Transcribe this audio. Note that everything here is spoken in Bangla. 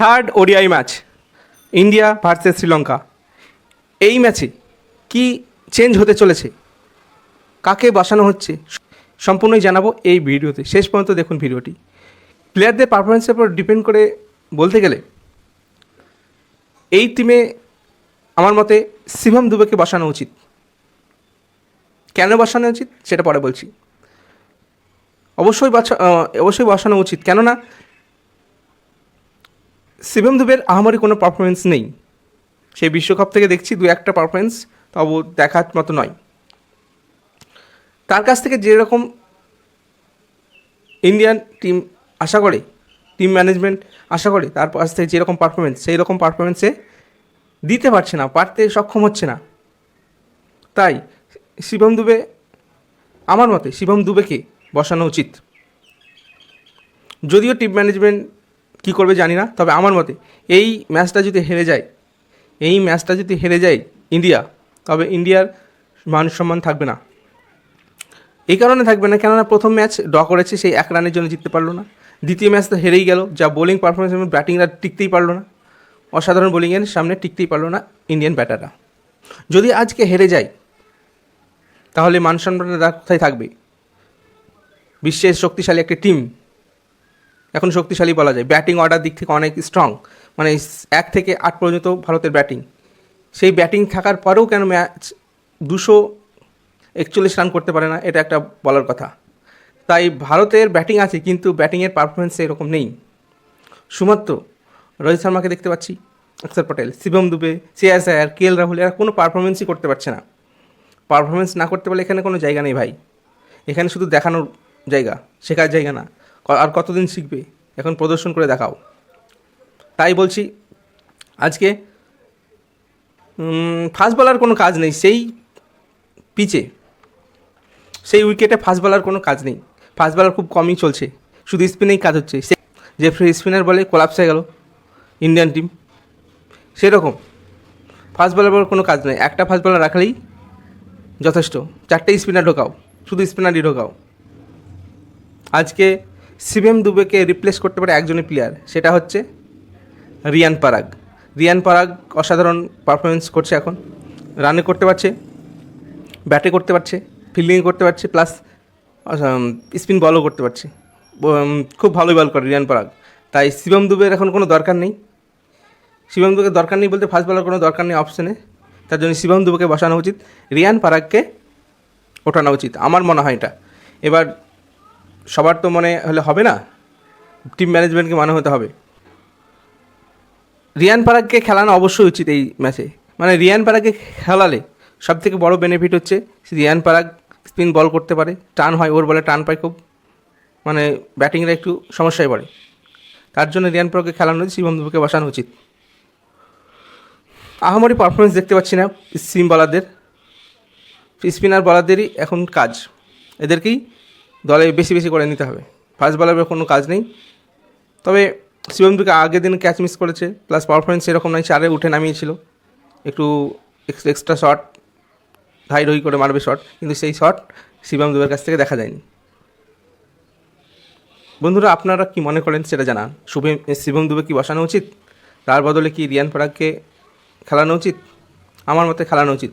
Third ODI match India versus Sri Lanka এই ম্যাচে কি চেঞ্জ হতে চলেছে? কাকে বসানো হচ্ছে? সম্পূর্ণই জানাব এই ভিডিওতে। শেষ পর্যন্ত দেখুন ভিডিওটি। প্লেয়ারদের পারফরমেন্সের উপর ডিপেন্ড করে বলতে গেলে, এই টিমে আমার মতে শিবম দুবেকে বসানো উচিত। কেন বসানো উচিত? সেটা পরে বলছি। অবশ্যই অবশ্যই বসানো উচিত। কেননা শিবম দুবের আহামরি কোনো পারফরমেন্স নেই। সেই বিশ্বকাপ থেকে দেখছি দু একটা পারফরমেন্স তবু দেখার মতো নয়। তার কাছ থেকে যেরকম ইন্ডিয়ান টিম আশা করে টিম ম্যানেজমেন্ট আশা করে, তার কাছ থেকে যেরকম পারফরমেন্স সেই রকম পারফরমেন্সে দিতে পারছে না, পারতে সক্ষম হচ্ছে না। তাই শিবম দুবে আমার মতে শিবম দুবেকে বসানো উচিত। যদিও টিম ম্যানেজমেন্ট কী করবে জানি না, তবে আমার মতে এই ম্যাচটা যদি হেরে যায়, এই ম্যাচটা যদি হেরে যায় ইন্ডিয়া, তবে ইন্ডিয়ার মান সম্মান থাকবে না। এই কারণে থাকবে না, কেননা প্রথম ম্যাচ ড্র করেছে, সেই এক রানের জন্য জিততে পারল না। দ্বিতীয় ম্যাচ তো হেরেই গেল, যা বোলিং পারফরমেন্স এবং ব্যাটিংরা টিকতেই পারল না। অসাধারণ বোলিংয়ের সামনে টিকতেই পারল না ইন্ডিয়ান ব্যাটাররা যদি আজকে হেরে যায়, তাহলে মান সম্মানটা কোথায় থাকবে? বিশ্বের শক্তিশালী একটি টিম এখন শক্তিশালী বলা যায়। ব্যাটিং অর্ডার দিক থেকে অনেক স্ট্রং মানে এক থেকে আট পর্যন্ত ভারতের ব্যাটিং। সেই ব্যাটিং থাকার পরেও কেন ম্যাচ দুশো একচল্লিশ রান করতে পারে না, এটা একটা বলার কথা। তাই ভারতের ব্যাটিং আছে, কিন্তু ব্যাটিংয়ের পারফরমেন্স এরকম নেই। শুধুমাত্র রোহিত শর্মাকে দেখতে পাচ্ছি অক্ষর পটেল, শিবম দুবে সিয়াস আয়ার, কে এল রাহুল, এরা কোনো পারফরমেন্সই করতে পারছে না। পারফরমেন্স না করতে পারলে এখানে কোনো জায়গা নেই ভাই। এখানে শুধু দেখানোর জায়গা, শেখার জায়গা না। আর কতদিন শিখবে? এখন প্রদর্শন করে দেখাও। তাই বলছি, আজকে ফাস্ট বলার কোনো কাজ নেই, সেই পিচে সেই উইকেটে ফাস্ট বলার কোনো কাজ নেই। ফাস্ট বলার খুব কমই চলছে। শুধু স্পিনেই কাজ হচ্ছে। সে যে ফ্রি স্পিনার বলে কোলাপস হয়ে গেল ইন্ডিয়ান টিম সেরকম। ফাস্ট বলার বলার কোনো কাজ নেই। একটা ফাস্ট বলার রাখলেই যথেষ্ট। চারটে স্পিনার ঢোকাও। শুধু স্পিনারই ঢোকাও। আজকে শিবেম দুবেকে রিপ্লেস করতে পারে একজনই প্লেয়ার সেটা হচ্ছে রিয়ান পারাগ। রিয়ান পারাগ অসাধারণ পারফরমেন্স করছে এখন। রানে করতে পারছে ব্যাটে করতে পারছে ফিল্ডিং করতে পারছে প্লাস স্পিন বলও করতে পারছে। খুব ভালোই বল করে রিয়ান পারাগ। তাই শিবম দুবের এখন কোনো দরকার নেই। শিবম দুবেকে দরকার নেই বলতে ফাস্ট বলার কোনো দরকার নেই অপশনে তার জন্য শিবম দুবেকে বসানো উচিত। রিয়ান পারাগকে ওঠানো উচিত। আমার মনে হয় এটা। এবার সবার তো মনে হলে হবে না? টিম ম্যানেজমেন্টকে মনে হতে হবে। রিয়ান পারাককে খেলানো অবশ্যই উচিত এই ম্যাচে মানে রিয়ান পারাগকে খেলালে সব থেকে বড় বেনিফিট হচ্ছে রিয়ান পারাক স্পিন বল করতে পারে, টান হয়, ওর বলে টান পায় খুব। মানে ব্যাটিংরা একটু সমস্যায় পড়ে। তার জন্য রিয়ান পারাগকে খেলানো উচিত, শিবম বসানো উচিত। আহামরি পারফরমেন্স দেখতে পাচ্ছি না সিম বলারদের স্পিনার বলারদেরই এখন কাজ। এদেরকেই দলে বেশি বেশি করে নিতে হবে। ফার্স্ট বলারের কোনো কাজ নেই। তবে শিবম দুকে আগের দিন ক্যাচ মিস করেছে প্লাস পারফরমেন্স সেরকম নয়, চারে উঠে নামিয়েছিল। একটু এক্সট্রা শট ধাই রই করে মারবে শট কিন্তু সেই শট শিবম দুবের কাছ থেকে দেখা যায়নি। বন্ধুরা, আপনারা কি মনে করেন সেটা জানান। শুভে, শিবম দুবে কি বসানো উচিত? তার বদলে কি রিয়ান পরাগকে খেলানো উচিত? আমার মতে খেলানো উচিত।